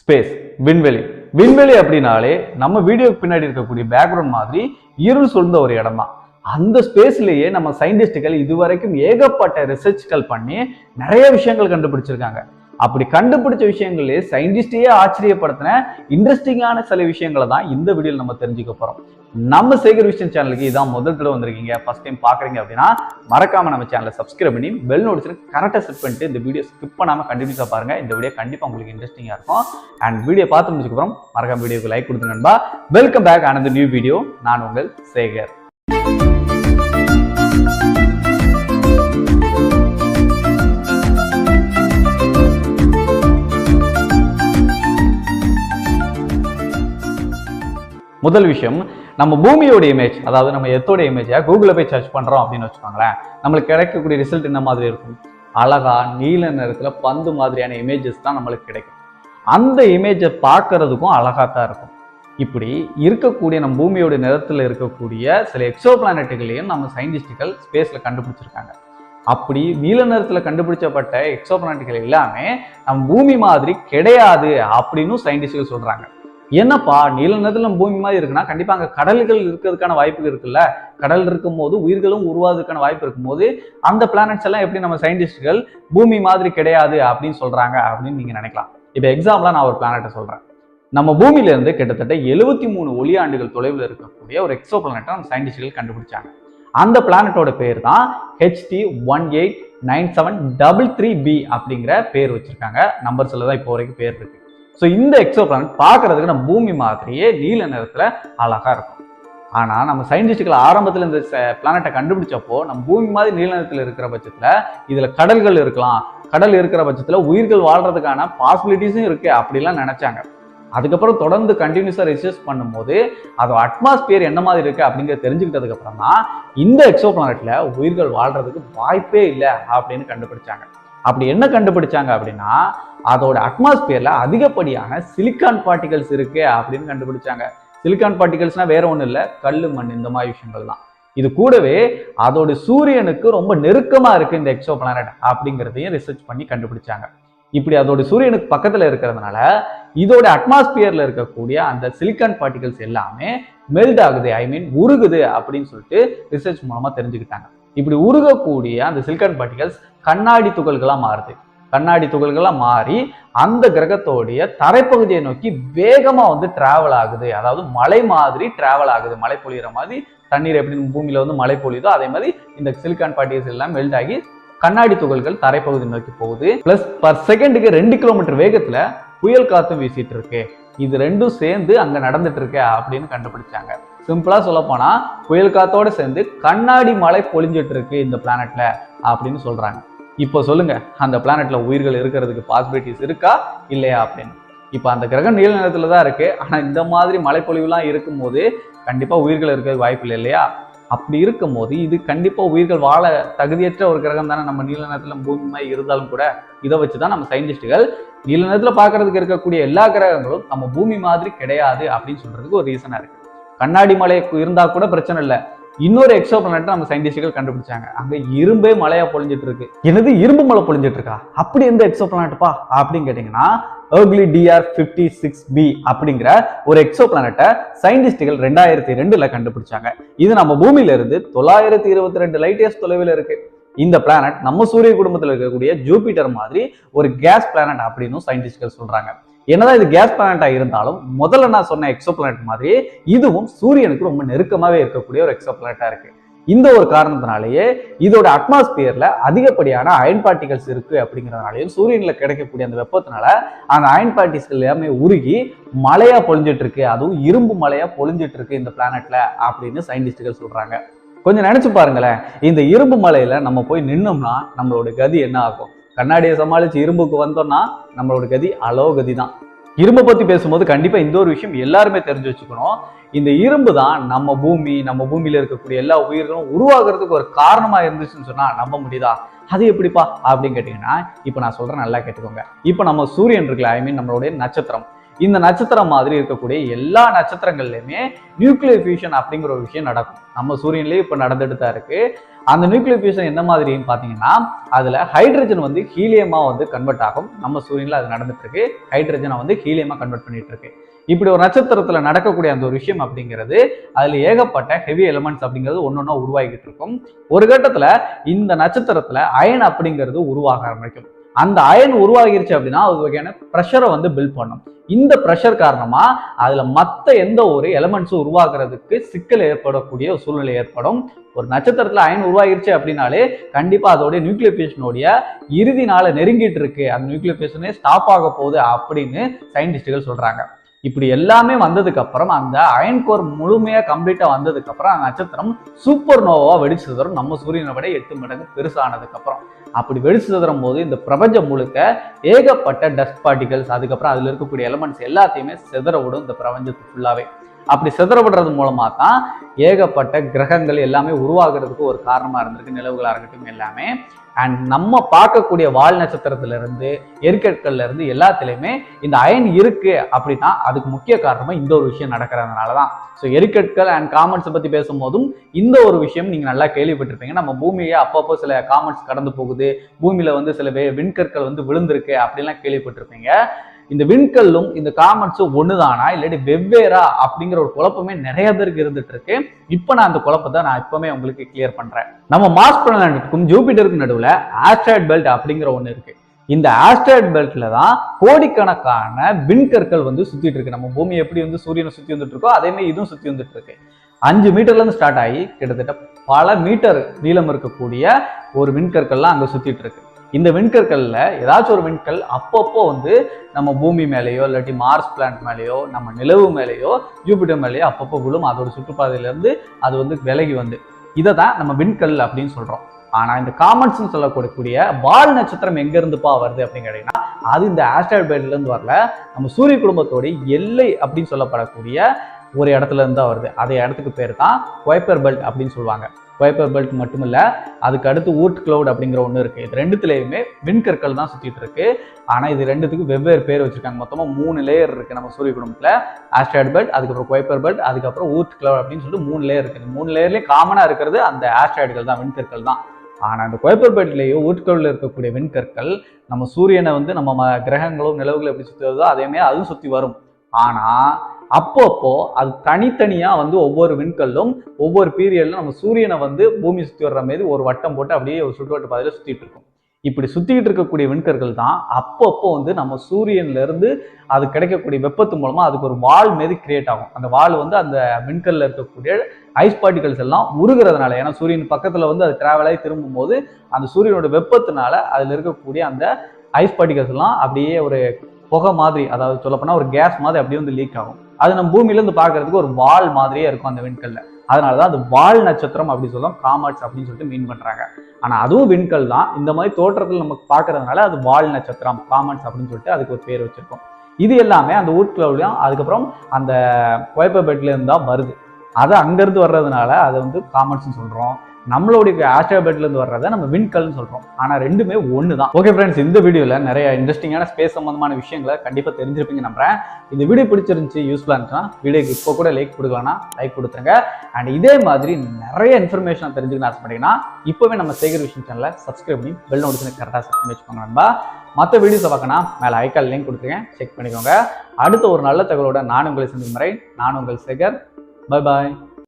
Space விண்வெளி. விண்வெளி அப்படின்னாலே நம்ம வீடியோக்கு பின்னாடி இருக்கக்கூடிய பேக்ரவுண்ட் மாதிரி இருள் சூழ்ந்த ஒரு இடம் தான் அந்த ஸ்பேஸ்லயே நம்ம சயின்டிஸ்டுகள் இதுவரைக்கும் ஏகப்பட்ட ரிசர்ச்கள் பண்ணி நிறைய விஷயங்கள் கண்டுபிடிச்சிருக்காங்க. அப்படி கண்டுபிடிச்ச விஷயங்களே சயின்டிஸ்டையே ஆச்சரியப்படுத்தின இன்ட்ரெஸ்டிங்கான சில விஷயங்களை தான் இந்த வீடியோவில் நம்ம தெரிஞ்சுக்க போறோம். நம்ம சேகர் விஷன் சேனலுக்கு இதான் முதல் தடவை வந்திருக்கீங்க. ஃபர்ஸ்ட் டைம் பார்க்குறீங்க அப்படின்னா மறக்காம நம்ம சேனலை சப்ஸ்கிரைப் பண்ணி பெல் நோட்டிஸ் கரெக்டாக செட் பண்ணிட்டு இந்த வீடியோ ஸ்கிப் பண்ணாமல் கண்டினியூஸாக பாருங்க. இந்த வீடியோ கண்டிப்பாக உங்களுக்கு இன்ட்ரெஸ்டிங்காக இருக்கும். அண்ட் வீடியோ பார்த்து முடிச்சதுக்கப்புறம் மறக்காம வீடியோக்கு லைக் கொடுத்து நண்பா. வெல்கம் பேக் ஆனந்த நியூ வீடியோ நான் உங்கள் சேகர். முதல் விஷயம் நம்ம பூமியோட இமேஜ் அதாவது நம்ம எத்தோட இமேஜை கூகுளில் போய் சர்ச் பண்ணுறோம் அப்படின்னு வச்சுக்கோங்களேன். நம்மளுக்கு கிடைக்கக்கூடிய ரிசல்ட் என்ன மாதிரி இருக்கும்? அழகா நீல நிறத்தில் பந்து மாதிரியான இமேஜஸ் தான் நம்மளுக்கு கிடைக்கும். அந்த இமேஜை பார்க்கறதுக்கும் அழகாக தான் இருக்கும். இப்படி இருக்கக்கூடிய நம்ம பூமியோட நிறத்தில் இருக்கக்கூடிய சில எக்ஸோ பிளானட்டுகளையும் நம்ம சயின்டிஸ்டுகள் ஸ்பேஸில் கண்டுபிடிச்சிருக்காங்க. அப்படி நீல நிறத்தில் கண்டுபிடிச்சப்பட்ட எக்ஸோ பிளானட்டுகள் எல்லாமே நம்ம பூமி மாதிரி கிடையாது அப்படின்னு சயின்டிஸ்டுகள் சொல்கிறாங்க என்னப்பா நீல நிலம் பூமி மாதிரி இருக்குன்னா கண்டிப்பா அங்க கடல்கள் இருக்கிறதுக்கான வாய்ப்பு இருக்குல்ல? கடல் இருக்கும் போது உயிர்களும் உருவாதுக்கான வாய்ப்பு இருக்கும்போது அந்த பிளானட்ஸ் எல்லாம் எப்படி நம்ம சயின்டிஸ்டுகள் பூமி மாதிரி கிடையாது அப்படின்னு சொல்றாங்க அப்படின்னு நீங்க நினைக்கலாம். இப்போ எக்ஸாம்பிளா நான் ஒரு பிளானட்டை சொல்றேன். நம்ம பூமியில இருந்து கிட்டத்தட்ட எழுபத்தி மூணு ஒளியாண்டுகள் தொலைவில் இருக்கக்கூடிய ஒரு எக்ஸோ பிளானட்டை நம்ம சயின்டிஸ்டுகள் கண்டுபிடிச்சாங்க. அந்த பிளானட்டோட பேர் தான் HD one eight nine seven double three B அப்படிங்கிற பேர் வச்சிருக்காங்க. நம்பர்ஸ்ல தான் இப்போ வரைக்கும் பேர் இருக்கு. ஸோ இந்த எக்ஸோ பிளானட் பார்க்கறதுக்கு நம்ம பூமி மாதிரியே நீல நிறத்தில் அழகாக இருக்கும். ஆனால் நம்ம சயின்டிஸ்டுகள் ஆரம்பத்தில் இந்த பிளானட்டை கண்டுபிடிச்சப்போ நம்ம பூமி மாதிரி நீல நிறத்தில் இருக்கிற பட்சத்தில் இதில் கடல்கள் இருக்கலாம். கடல் இருக்கிற பட்சத்தில் உயிர்கள் வாழ்றதுக்கான பாசிபிலிட்டிஸும் இருக்குது அப்படிலாம் நினச்சாங்க. அதுக்கப்புறம் தொடர்ந்து கண்டினியூஸாக ரிசர்ச் பண்ணும்போது அதோட அட்மாஸ்பியர் என்ன மாதிரி இருக்குது அப்படிங்கிறத தெரிஞ்சுக்கிட்டதுக்கப்புறம் தான் இந்த எக்ஸோ பிளானட்டில் உயிர்கள் வாழ்கிறதுக்கு வாய்ப்பே இல்லை அப்படின்னு கண்டுபிடிச்சாங்க. அப்படி என்ன கண்டுபிடிச்சாங்க அப்படின்னா அதோட அட்மாஸ்பியர்ல அதிகப்படியான சிலிக்கான் பார்ட்டிகல்ஸ் இருக்கு அப்படின்னு கண்டுபிடிச்சாங்க. சிலிக்கான் பார்ட்டிகல்ஸ்னா வேற ஒன்றும் இல்லை கல் மண் இந்த மாதிரி விஷயங்கள் தான் இது கூடவே அதோட சூரியனுக்கு ரொம்ப நெருக்கமா இருக்கு இந்த எக்ஸோ பிளானட் அப்படிங்கிறதையும் ரிசர்ச் பண்ணி கண்டுபிடிச்சாங்க. இப்படி அதோட சூரியனுக்கு பக்கத்துல இருக்கிறதுனால இதோட அட்மாஸ்பியர்ல இருக்கக்கூடிய அந்த சிலிக்கான் பார்ட்டிகல்ஸ் எல்லாமே மெல்ட் ஆகுது ஐ மீன் உருகுது அப்படின்னு சொல்லிட்டு ரிசர்ச் மூலமா தெரிஞ்சுக்கிட்டாங்க. இப்படி உருகக்கூடிய அந்த சிலிக்கான் பார்ட்டிகல்ஸ் கண்ணாடி துகள்களாக மாறுது. கண்ணாடி துகள்களாக மாறி அந்த கிரகத்தோடைய தரைப்பகுதியை நோக்கி வேகமாக வந்து டிராவல் ஆகுது. அதாவது மலை மாதிரி டிராவல் ஆகுது. மழை பொழியிற மாதிரி தண்ணீர் எப்படி பூமியில் வந்து மழை பொழியுதோ அதே மாதிரி இந்த சிலிக்கான் பார்ட்டிகல்ஸ் எல்லாம் மெல்ட் ஆகி கண்ணாடி துகள்கள் தரைப்பகுதி நோக்கி போகுது. பிளஸ் பர் செகண்டுக்கு ரெண்டு கிலோமீட்டர் வேகத்தில் புயல் காற்றும் வீசிட்டு இருக்கு. இது ரெண்டும் சேர்ந்து அங்கே நடந்துட்டு இருக்க அப்படின்னு கண்டுபிடிச்சாங்க. சிம்பிளா சொல்ல போனா புயல் காத்தோட சேர்ந்து கண்ணாடி மலை பொழிஞ்சிட்டு இருக்கு இந்த பிளானட்ல அப்படின்னு சொல்றாங்க. இப்போ சொல்லுங்க அந்த பிளானட்ல உயிர்கள் இருக்கிறதுக்கு பாசிபிலிட்டிஸ் இருக்கா? இல்லையா அப்படின்னு. இப்போ அந்த கிரகம் நீல நிலத்துல தான் இருக்கு. ஆனா இந்த மாதிரி மழைப்பொழிவுலாம் இருக்கும்போது கண்டிப்பா உயிர்கள் இருக்கிறது வாய்ப்பு இல்லை இல்லையா? அப்படி இருக்கும்போது இது கண்டிப்பாக உயிர்கள் வாழ தகுதியற்ற ஒரு கிரகம் தானே. நம்ம நீல நிறத்துல பூமி இருந்தாலும் கூட இதை வச்சு தான் நம்ம சயின்டிஸ்டுகள் நீல நிறத்துல பார்க்கறதுக்கு இருக்கக்கூடிய எல்லா கிரகங்களும் நம்ம பூமி மாதிரி கிடையாது அப்படின்னு சொல்றதுக்கு ஒரு ரீசனாக இருக்கு. கண்ணாடி மலை இருந்தால் கூட பிரச்சனை இல்லை. இன்னொரு எக்ஸோ பிளானட் நம்ம சயின்டிஸ்டுகள் கண்டுபிடிச்சாங்க. அங்க இரும்பே மலையா பொழிஞ்சிட்டு இருக்கு. என்னது இரும்பு மலை பொழிஞ்சிட்டு இருக்கா? அப்படி எந்த எக்ஸோ பிளானட்பா அப்படின்னு கேட்டீங்கன்னா ஏர்க்லி டிஆர் பிப்டி சிக்ஸ் பி அப்படிங்கிற ஒரு எக்ஸோ பிளானட்டை சயின்டிஸ்டுகள் ரெண்டாயிரத்தி ரெண்டுல கண்டுபிடிச்சாங்க. இது நம்ம பூமியில இருந்து தொள்ளாயிரத்தி இருபத்தி ரெண்டு லைட் இயர்ஸ் தொலைவில் இருக்கு. இந்த பிளானட் நம்ம சூரிய குடும்பத்தில் இருக்கக்கூடிய ஜூபிட்டர் மாதிரி ஒரு கேஸ் பிளானட் அப்படின்னு சயின்டிஸ்டுகள் சொல்றாங்க. என்னதான் இது கேஸ் பிளானட்டா இருந்தாலும் முதல்ல நான் சொன்ன எக்ஸோ பிளானட் மாதிரி இதுவும் சூரியனுக்கு ரொம்ப நெருக்கமாவே இருக்கக்கூடிய ஒரு எக்ஸோ பிளானட்டா இருக்கு. இந்த ஒரு காரணத்தினாலேயே இதோட அட்மாஸ்பியர்ல அதிகப்படியான அயன் பார்ட்டிகல்ஸ் இருக்கு அப்படிங்கிறதுனாலையும் சூரியன்ல கிடைக்கக்கூடிய அந்த வெப்பத்தினால அந்த அயன் பார்ட்டிகல்ஸ் எல்லாமே உருகி மழையா பொழிஞ்சிட்டு இருக்கு அதுவும் இரும்பு மழையா பொழிஞ்சிட்டு இருக்கு இந்த பிளானட்ல அப்படின்னு சயின்டிஸ்டுகள் சொல்றாங்க. கொஞ்சம் நினைச்சு பாருங்களேன். இந்த இரும்பு மலையில நம்ம போய் நின்னோம்னா நம்மளோட கதி என்ன ஆகும்? கண்ணாடியை சமாளிச்சு இரும்புக்கு வந்தோம்னா நம்மளோட கதி அலோ கதி தான் இரும்பை பத்தி பேசும்போது கண்டிப்பா இந்த ஒரு விஷயம் எல்லாருமே தெரிஞ்சு வச்சுக்கணும். இந்த இரும்பு தான் நம்ம பூமி நம்ம பூமியில இருக்கக்கூடிய எல்லா உயிர்களும் உருவாகிறதுக்கு ஒரு காரணமா இருந்துச்சுன்னு சொன்னா நம்ப முடியுதா? அது எப்படிப்பா? அப்படின்னு கேட்டீங்கன்னா இப்போ நான் சொல்றேன் நல்லா கேட்டுக்கோங்க. இப்போ நம்ம சூரியன் இருக்குல்ல ஐ மீன் நம்மளுடைய நட்சத்திரம். இந்த நட்சத்திரம் மாதிரி இருக்கக்கூடிய எல்லா நட்சத்திரங்கள்லையுமே நியூக்ளியர் ஃபியூஷன் அப்படிங்கிற ஒரு விஷயம் நடக்கும். நம்ம சூரியன்லேயே இப்போ நடந்துட்டு தான் இருக்கு. அந்த நியூக்ளியர் ஃபியூஷன் என்ன மாதிரின்னு பார்த்தீங்கன்னா அதில் ஹைட்ரஜன் வந்து ஹீலியமாக வந்து கன்வெர்ட் ஆகும். நம்ம சூரியனில் அது நடந்துட்டு இருக்கு. ஹைட்ரஜனை வந்து ஹீலியமாக கன்வெர்ட் பண்ணிட்டு இருக்கு. இப்படி ஒரு நட்சத்திரத்தில் நடக்கக்கூடிய அந்த ஒரு விஷயம் அப்படிங்கிறது அதில் ஏகப்பட்ட ஹெவி எலிமெண்ட்ஸ் அப்படிங்கிறது ஒன்னொன்னா உருவாகிட்டு இருக்கும். ஒரு கட்டத்தில் இந்த நட்சத்திரத்தில் அயன் அப்படிங்கிறது உருவாக ஆரம்பிக்கும். அந்த அயன் உருவாகிருச்சு அப்படின்னா அது வகையான ப்ரெஷரை வந்து பில்ட் பண்ணும். இந்த ப்ரெஷர் காரணமா அதுல மற்ற எந்த ஒரு எலமெண்ட்ஸும் உருவாக்குறதுக்கு சிக்கல் ஏற்படக்கூடிய ஒரு சூழ்நிலை ஏற்படும். ஒரு நட்சத்திரத்துல அயன் உருவாகிருச்சு அப்படின்னாலே கண்டிப்பா அதோடைய நியூக்ளியபேஷனுடைய இறுதி நாளை நெருங்கிட்டு இருக்கு. அந்த நியூக்ளியபேஷனே ஸ்டாப் ஆக போகுது அப்படின்னு சயின்டிஸ்டுகள் சொல்றாங்க. இப்படி எல்லாமே வந்ததுக்கு அப்புறம் அந்த அயன் கோர் முழுமையா கம்ப்ளீட்டா வந்ததுக்கு அப்புறம் அந்த நட்சத்திரம் சூப்பர் நோவா வெடிச்சு தரும் நம்ம சூரியனை விட எட்டு மடங்கு பெருசானதுக்கு அப்புறம். அப்படி வெடிச்சு சிதறும் போது இந்த பிரபஞ்சம் முழுக்க ஏகப்பட்ட டஸ்ட் பார்ட்டிகல்ஸ் அதுக்கப்புறம் அதுல இருக்கக்கூடிய எலமெண்ட்ஸ் எல்லாத்தையுமே சிதற விடும் இந்த பிரபஞ்சத்து ஃபுல்லாவே அப்படி சிதறப்படுறது மூலமாக தான் ஏகப்பட்ட கிரகங்கள் எல்லாமே உருவாகிறதுக்கு ஒரு காரணமாக இருந்திருக்கு நிலவுகளாக இருக்கட்டும் எல்லாமே. அண்ட் நம்ம பார்க்கக்கூடிய வால் நட்சத்திரத்திலிருந்து எரிக்கற்கள்ல இருந்து எல்லாத்துலேயுமே இந்த அயன் இருக்கு அப்படின்னா அதுக்கு முக்கிய காரணமா இந்த ஒரு விஷயம் நடக்கிறதுனால தான் ஸோ எரிக்கற்கள் அண்ட் காமெண்ட்ஸை பற்றி பேசும்போதும் இந்த ஒரு விஷயம் நீங்கள் நல்லா கேள்விப்பட்டிருப்பீங்க. நம்ம பூமியை அப்பப்போ சில காமெண்ட்ஸ் கடந்து போகுது. பூமியில் வந்து சில வே விண்கற்கள் வந்து விழுந்திருக்கு அப்படின்லாம் கேள்விப்பட்டிருப்பீங்க. இந்த விண்கல்லும் இந்த காமெண்ட்ஸும் ஒண்ணுதானா? இல்லாட்டி வெவ்வேறா அப்படிங்கிற ஒரு குழப்பமே நிறைய பேருக்கு இருந்துட்டு இருக்கு. இப்போ நான் அந்த குழப்பத்தை நான் இப்பவுமே உங்களுக்கு கிளியர் பண்றேன். நம்ம மார்ஸ் பிளானட்டுக்கும் ஜூபிட்டருக்கும் நடுவுல ஆஸ்ட்ராய்ட் பெல்ட் அப்படிங்கிற ஒண்ணு இருக்கு. இந்த ஆஸ்ட்ராய்ட் பெல்ட்ல தான் கோடிக்கணக்கான விண்கற்கள் வந்து சுத்திட்டு இருக்கு. நம்ம பூமி எப்படி வந்து சூரியனை சுத்தி வந்துட்டு இருக்கோ அதே மாதிரி இதுவும் சுத்தி வந்துட்டு இருக்கு. அஞ்சு மீட்டர்ல இருந்து ஸ்டார்ட் ஆகி கிட்டத்தட்ட பல மீட்டர் நீளம் இருக்கக்கூடிய ஒரு விண்கற்கள்லாம் அங்க சுத்திட்டு இருக்கு. இந்த விண்கற்கள்ல ஏதாச்சும் ஒரு விண்கல் அப்பப்போ வந்து நம்ம பூமி மேலேயோ இல்லாட்டி மார்ஸ் பிளான்ட் மேலேயோ நம்ம நிலவு மேலேயோ ஜூபிட்டர் மேலேயோ அப்பப்போ விழும். அதோட சுற்றுப்பாதையிலேருந்து அது வந்து விலகி வந்து. இதை தான் நம்ம விண்கல் அப்படின்னு சொல்கிறோம் ஆனால் இந்த காமெண்ட்ஸ்னு சொல்லக்கூடிய பால் நட்சத்திரம் எங்கேருந்துப்பா வருது அப்படின்னு கேட்டிங்கன்னா அது இந்த ஆஸ்ட்ராய்ட் பேட்லேருந்து வரல. நம்ம சூரிய குடும்பத்தோடைய எல்லை அப்படின்னு சொல்லப்படக்கூடிய ஒரு இடத்துல இருந்து தான் வருது. அதே இடத்துக்கு பேர் தான் குவைப்பர் பெல்ட் அப்படின்னு சொல்லுவாங்க. குவைப்பர் பெல்ட் மட்டுமில்ல அதுக்கு அடுத்து ஊட் கிளவுட் அப்படிங்கிற ஒன்று இருக்குது இது ரெண்டுத்துலேயுமே விண்கற்கள் தான் சுற்றிட்டு இருக்கு. ஆனால் இது ரெண்டுத்துக்கும் வெவ்வேறு பேர் வச்சுருக்காங்க. மொத்தமாக மூணு லேயர் இருக்குது நம்ம சூரிய குடும்பத்தில் ஆஸ்ட்ராய்டு பெல்ட் அதுக்கப்புறம் குவைப்பர் பெல்ட் அதுக்கப்புறம் ஊட் கிளவுட் அப்படின்னு சொல்லிட்டு மூணு லேயர் இருக்குது மூணு லேயர்லேயே காமனாக இருக்கிறது அந்த ஆஸ்ட்ராய்டுகள் தான் விண்கற்கள் தான். ஆனால் அந்த குவைப்பர் பெல்ட்லேயோ ஊட்கல்ல இருக்கக்கூடிய விண்கற்கள் நம்ம சூரியனை வந்து நம்ம ம- கிரகங்களும் நிலவுகளும் எப்படி சுத்தி வருதோ அதே மாதிரி அதுவும் சுற்றி வரும். ஆனால் அப்பப்போ அது தனித்தனியாக வந்து ஒவ்வொரு விண்கல்லும் ஒவ்வொரு பீரியடில் நம்ம சூரியனை வந்து பூமி சுற்றி வர்ற மாதிரி ஒரு வட்டம் போட்டு அப்படியே ஒரு சுற்றுவட்ட பாதையில் சுற்றிட்டு இருக்கும். இப்படி சுற்றிக்கிட்டு இருக்கக்கூடிய விண்கற்கள் தான் அப்பப்போ வந்து நம்ம சூரியன்லேருந்து அது கிடைக்கக்கூடிய வெப்பத்து மூலமாக அதுக்கு ஒரு வால் மாரி கிரியேட் ஆகும். அந்த வால் வந்து அந்த விண்கல்ல இருக்கக்கூடிய ஐஸ் பார்ட்டிகல்ஸ் எல்லாம் உருகிறதுனால ஏன்னா சூரியன் பக்கத்தில் வந்து அது டிராவல் ஆகி திரும்பும்போது அந்த சூரியனோட வெப்பத்தினால அதில் இருக்கக்கூடிய அந்த ஐஸ் பார்ட்டிகல்ஸ் எல்லாம் அப்படியே ஒரு புகை மாதிரி அதாவது சொல்லப்போனால் ஒரு கேஸ் மாதிரி அப்படியே வந்து லீக் ஆகும். அது நம்ம பூமியிலேருந்து பார்க்கறதுக்கு ஒரு வால் மாதிரியே இருக்கும் அந்த விண்கல்ல. அதனாலதான் அது வால் நட்சத்திரம் அப்படி சொல்லுவோம் காமர்ஸ் அப்படின்னு சொல்லிட்டு மீன் பண்ணுறாங்க ஆனால் அதுவும் விண்கல் தான். இந்த மாதிரி தோற்றத்தில் நமக்கு பார்க்கறதுனால அது வால் நட்சத்திரம் காமர்ஸ் அப்படின்னு சொல்லிட்டு அதுக்கு ஒரு பேர் வச்சுருக்கோம். இது எல்லாமே அந்த ஊட் கிளவுலையும் அதுக்கப்புறம் அந்த குவைப்பர் பெட்லேருந்து தான் வருது. அது அங்கேருந்து வர்றதுனால அதை வந்து காமர்ஸ்னு சொல்கிறோம் நம்மளுடைய ஆஸ்ட்ரோபேட்லேருந்து வர்றதை நம்ம விண்கல்னு சொல்கிறோம் ஆனால் ரெண்டுமே ஒன்று தான் ஓகே ஃப்ரெண்ட்ஸ் இந்த வீடியோவில் நிறைய இன்ட்ரெஸ்டிங்கான ஸ்பேஸ் சம்பந்தமான விஷயங்களை கண்டிப்பாக தெரிஞ்சிருப்பீங்க நம்புறேன். இந்த வீடியோ பிடிச்சிருந்துச்சு யூஸ்ஃபுல்லாக இருந்துச்சுன்னா வீடியோக்கு இப்போ கூட லைக் கொடுக்கலன்னா லைக் கொடுத்துருங்க. அண்ட் இதே மாதிரி நிறைய இன்ஃபர்மேஷன் தெரிஞ்சுக்கணும் ஆசைப்பட்டீங்கன்னா இப்போவே நம்ம சேகர் விஷயம் சேனலை சப்ஸ்கிரைப் பண்ணி பெல் நோட்டிஃபிகேஷன் கரெக்டாக செட் பண்ணி வச்சுக்கோங்க நண்பா. மற்ற வீடியோஸை பார்க்கணும் மேலே ஐக்கால் லிங்க் கொடுத்துருக்கேன் செக் பண்ணிக்கோங்க. அடுத்த ஒரு நல்ல தகவலோட நான் உங்களை சந்திக்கும் முறை நான் உங்கள் சேகர். Bye bye